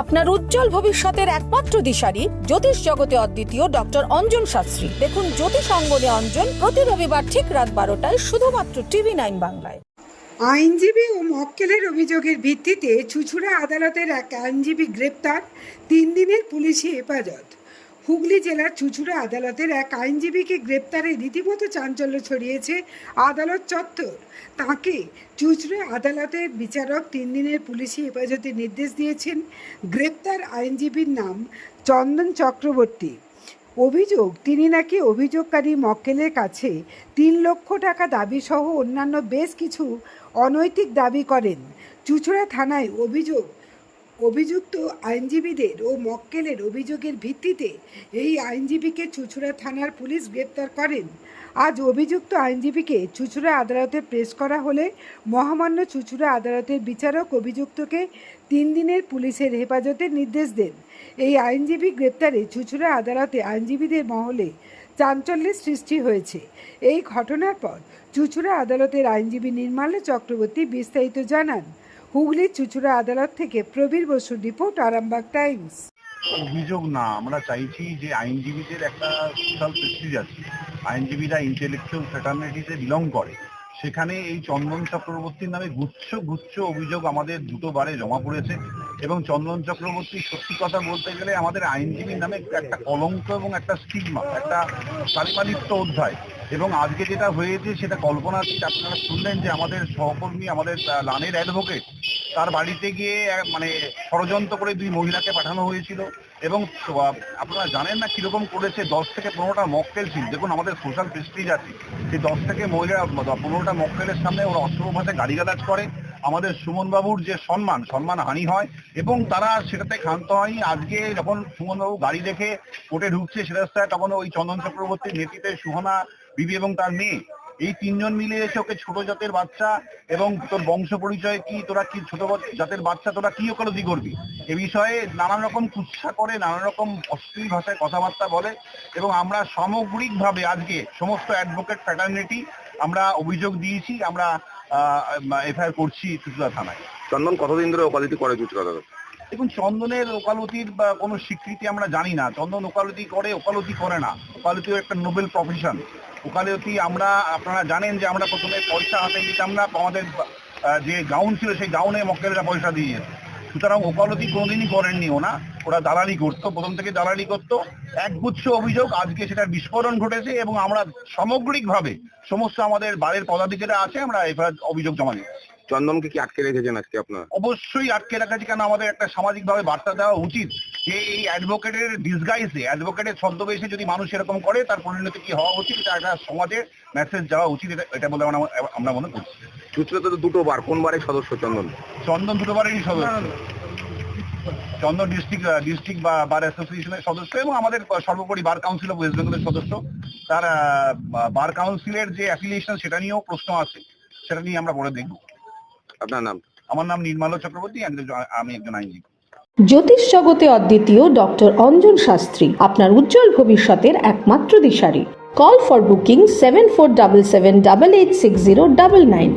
আপনার উজ্জ্বল ভবিষ্যতের একমাত্র দিশারি জ্যোতিষ জগতে অদ্বিতীয় ডক্টর অঞ্জন শাস্ত্রী। দেখুন জ্যোতিষ অঙ্গনে অঞ্জন প্রতি রবিবার ঠিক রাত বারোটায় শুধুমাত্র টিভি নাইন বাংলায়। আইনজীবী ও মক্কেলের অভিযোগের ভিত্তিতে ছুছুড়া আদালতের এক আইনজীবী গ্রেপ্তার, তিন দিনের পুলিশি হেফাজত। হুগলি জেলার চুচুড়া আদালতের এক আইনজীবীকে গ্রেপ্তারে রীতিমতো চাঞ্চল্য ছড়িয়েছে আদালত চত্বর। তাকে চুচুড়া আদালতের বিচারক তিন দিনের পুলিশি হেফাজতের নির্দেশ দিয়েছেন। গ্রেপ্তার আইনজীবীর নাম চন্দন চক্রবর্তী। অভিযোগ, তিনি নাকি অভিযোগকারী মক্কেলের কাছে তিন লক্ষ টাকা দাবি সহ অন্যান্য বেশ কিছু অনৈতিক দাবি করেন। চুচুড়া থানায় অভিযোগ অভিযুক্ত আইনজীবীদের ও মক্কেলের অভিযোগের ভিত্তিতে এই আইনজীবীকে চুচুড়া থানার পুলিশ গ্রেপ্তার করেন। আজ অভিযুক্ত আইনজীবীকে চুচুড়া আদালতে পেশ করা হলে মহামান্য চুচুড়া আদালতের বিচারক অভিযুক্তকে তিন দিনের পুলিশের হেফাজতের নির্দেশ দেন। এই আইনজীবী গ্রেপ্তারে চুচুড়া আদালতে আইনজীবীদের মহলে চাঞ্চল্যের সৃষ্টি হয়েছে। এই ঘটনার পর চুচুড়া আদালতের আইনজীবী নির্মাল্য চক্রবর্তী বিস্তারিত জানান। হুগলির চুচুড়া আদালত থেকে প্রবীর বসুর রিপোর্ট, আরামবাগ টাইমস। অভিযোগ না, আমরা চাইছি যে আইনজীবীদের একটা সোশ্যাল প্রেস্টিজ আছে। আইনজীবীরা ইন্টেলেকচুয়াল ফ্র্যাটার্নিটিতে বিলং করে। সেখানে এই চন্দন চক্রবর্তীর নামে গুচ্ছ গুচ্ছ অভিযোগ আমাদের দুটো বারে জমা পড়েছে এবং চন্দন চক্রবর্তী সত্যি কথা বলতে গেলে আমাদের আইনজীবীর নামে একটা কলঙ্ক এবং একটা স্টিগমা একটা কালিমালিপ্ত অধ্যায়। এবং আজকে যেটা হয়েছে, সেটা কল্পনা আপনারা শুনলেন যে আমাদের সহকর্মী, আমাদের লানের অ্যাডভোকেট তার বাড়িতে গিয়ে মানে ষড়যন্ত্র করে দুই মহিলাকে পাঠানো হয়েছিল এবং আপনারা জানেন না কীরকম করেছে, দশ থেকে পনেরোটা মক্কেল ছিল দেখুন, আমাদের সোশ্যাল প্রেস্টিজ আছে। সেই দশ থেকে মহিলা পনেরোটা মক্কেলের সামনে ওরা অস্ত্র ভাষায় গালিগালাজ করে। আমাদের সুমন বাবুর যে সম্মান সম্মান হানি হয় এবং তারা সেটাতে ক্ষান্ত হয়নি। আজকে যখন সুমন বাবু গাড়ি দেখে কোর্টে ঢুকছে, সেটা তখন ওই চন্দন চক্রবর্তীর নেতৃত্বে সুহানা বিবি এবং তার মেয়ে। এই তিনজন মিলে এসে ওকে ছোট জাতের বাচ্চা এবং তোর বংশ পরিচয় কি, তোরা কি ছোট জাতের বাচ্চা, তোরা কি ওকালতি করবি? এ বিষয়ে নানান রকম কুৎসা করে, নানান রকম অশ্লীল ভাষায় কথাবার্তা বলে এবং আমরা সামগ্রিকভাবে আজকে সমস্ত অ্যাডভোকেট ফ্র্যাটার্নিটি আমরা অভিযোগ দিয়েছি। আমরা এফআইআর করছি চুচুড়া থানায়। চন্দন কতদিন ধরে ওকালতি করে চুচুড়া দাদা? দেখুন চন্দনের ওকালতির বা কোনো স্বীকৃতি আমরা জানি না। চন্দন ওকালতি করে ওকালতি করে না। ওকালতিও একটা নোবেল প্রফেশন। ওকালতি আমরা আপনারা জানেন যে আমরা প্রথমে পয়সা হাতে নিতাম না আমাদের যে গাউন ছিল সেই গাউনে মক্কেলরা পয়সা দিয়ে যেত। সুতরাং ওকালতি কোনোদিনই করেননি ওনা ওরা দালালি করতো প্রথম থেকে দালালি করতো। একগুচ্ছ অভিযোগ আজকে সেটার বিস্ফোরণ ঘটেছে এবং আমরা সামগ্রিকভাবে সমস্ত আমাদের বাড়ির পদাধিকারীরা আছে আমরা এফআইআর অভিযোগ জমা দিচ্ছি। চন্দনকে কি আটকে রেখেছেন আজকে আপনার? অবশ্যই আটকে রাখা কেন আমাদের একটা সামাজিকভাবে বার্তা দেওয়া উচিত। যে এই অ্যাডভোকেটের ডিসগাইসে অ্যাডভোকেটের ছদ্মবেশে যদি মানুষ এরকম করে তার পরিণতি কি হওয়া উচিত? এটা একটা সমাজে মেসেজ যাওয়া উচিত। এটা- এটা বলে আমরা মনে করছি চুচুড়াতে তো দুটো বার কোন বারে সদস্য চন্দন? চন্দন দুটোবারেরই সদস্য। চন্দন ডিস্ট্রিক্ট ডিস্ট্রিক্ট বা বার অ্যাসোসিয়েশনের সদস্য এবং আমাদের সর্বোপরি বার কাউন্সিল অফ ওয়েস্ট বেঙ্গলের সদস্য। তার বার কাউন্সিলের যে অ্যাফিলিয়েশন সেটা নিয়েও প্রশ্ন আছে। সেটা নিয়ে আমরা পরে দেখব। আপনার নাম? আমার নাম নির্মাল্য চক্রবর্তী আমি একজন আইনজীবী। জ্যোতিষ জগতে অদ্বিতীয় ডক্টর অঞ্জন শাস্ত্রী, আপনার উজ্জ্বল ভবিষ্যতের একমাত্র দিশারি। Call for booking seven four double seven double eight six zero double nine